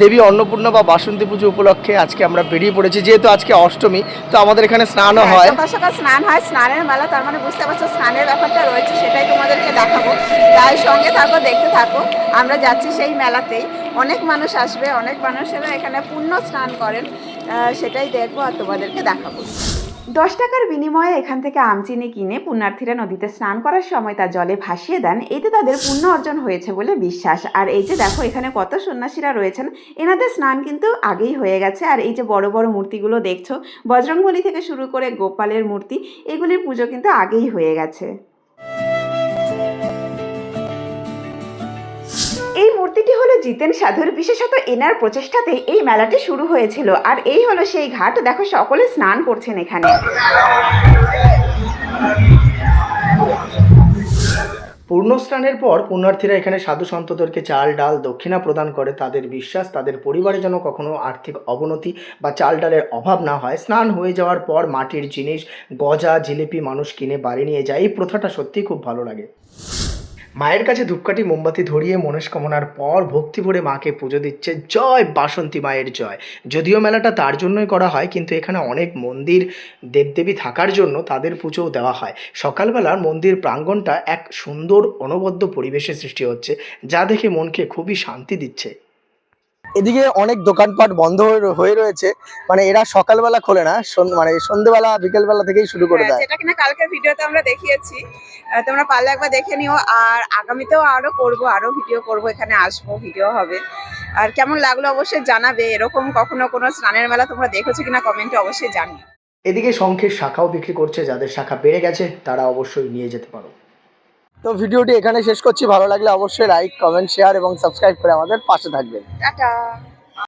দেবী অন্নপূর্ণা বা বাসন্তী পুজো উপলক্ষে আজকে আমরা বেরিয়ে পড়েছি। যেহেতু আজকে অষ্টমী তো আমাদের এখানে স্নানও হ্যাঁ, হয়। সকাল সকাল স্নান হয় স্নানের মেলা তার মানে বুঝতে পারছ স্নানের ব্যাপারটা রয়েছে সেটাই তোমাদেরকে দেখাবো। তাই সঙ্গে থাকো দেখতে থাকো আমরা যাচ্ছি সেই মেলাতেই। অনেক মানুষ আসবে অনেক মানুষেরা এখানে পূর্ণ স্নান করেন সেটাই দেখব আর তোমাদেরকে দেখাবো। দশ টাকার বিনিময়ে এখান থেকে আমচিনি কিনে পুণ্যার্থীরা নদীতে স্নান করার সময় তা জলে ভাসিয়ে দেন। এতে তাদের পুণ্য অর্জন হয়েছে বলে বিশ্বাস। আর এই যে দেখো, এখানে কত সন্ন্যাসীরা রয়েছেন। এনাদের স্নান কিন্তু আগেই হয়ে গেছে। আর এই যে বড় বড় মূর্তিগুলো দেখছ, বজরংবলী থেকে শুরু করে গোপালের মূর্তি, এগুলির পুজো কিন্তু আগেই হয়ে গেছে। এই মূর্তিটি হলো জিতেন সাধুর বিশেষত এনার প্রচেষ্টাতে এই মেলাটি শুরু হয়েছিল। আর এই হলো সেই ঘাট। দেখো, সকলে স্নান করছেন এখানে। পূর্ণ স্নানের পর পুণ্যার্থীরা এখানে সাধু সন্তদেরকে চাল, ডাল, দক্ষিণা প্রদান করে। তাদের বিশ্বাস, তাদের পরিবারে যেন কখনো আর্থিক অবনতি বা চাল, ডালের অভাব না হয়। স্নান হয়ে যাওয়ার পর মাটির জিনিস, গজা, জিলিপি মানুষ কিনে বাড়ি নিয়ে যায়। এই প্রথাটা সত্যিই খুব ভালো লাগে। মায়ের কাছে ধূপকাঠি, মোমবাতি ধরিয়ে মনস্কামনার পর ভক্তি ভরে মাকে পুজো দিচ্ছে। জয় বাসন্তী মায়ের জয়। যদিও মেলাটা তার জন্যই করা হয়, কিন্তু এখানে অনেক মন্দির দেবদেবী থাকার জন্য তাদের পুজোও দেওয়া হয়। সকালবেলার মন্দির প্রাঙ্গণটা এক সুন্দর, অনবদ্য পরিবেশের সৃষ্টি হচ্ছে, যা দেখে মনকে খুবই শান্তি দিচ্ছে। এদিকে অনেক দোকানপাট বন্ধ হয়ে- হয়ে রয়েছে। মানে এরা সকালবেলা খোলে না মানে সন্ধ্যেবেলা বিকেলবেলা থেকেই শুরু করে দেয়। যেটা কিনা কালকের ভিডিওতে আমরা দেখিয়েছি। তোমরা পারলে একবার দেখে নিও। আর আগামীতেও আরও করব আরও ভিডিও করব এখানে আসব ভিডিও হবে। আর কেমন লাগল অবশ্যই জানাবে। এরকম কখনো কোনো স্নানের মেলা তোমরা দেখেছ কিনা কমেন্টে অবশ্যই জানিও। এদিকে শঙ্খের শাখাও বিক্রি করছে যাদের শাখা বেড়ে গেছে তারা অবশ্যই নিয়ে যেতে পারো। তো ভিডিওটি এখানে শেষ করছি। ভালো লাগলে অবশ্যই লাইক কমেন্ট শেয়ার এবং সাবস্ক্রাইব করে আমাদের পাশে থাকবেন। টাটা।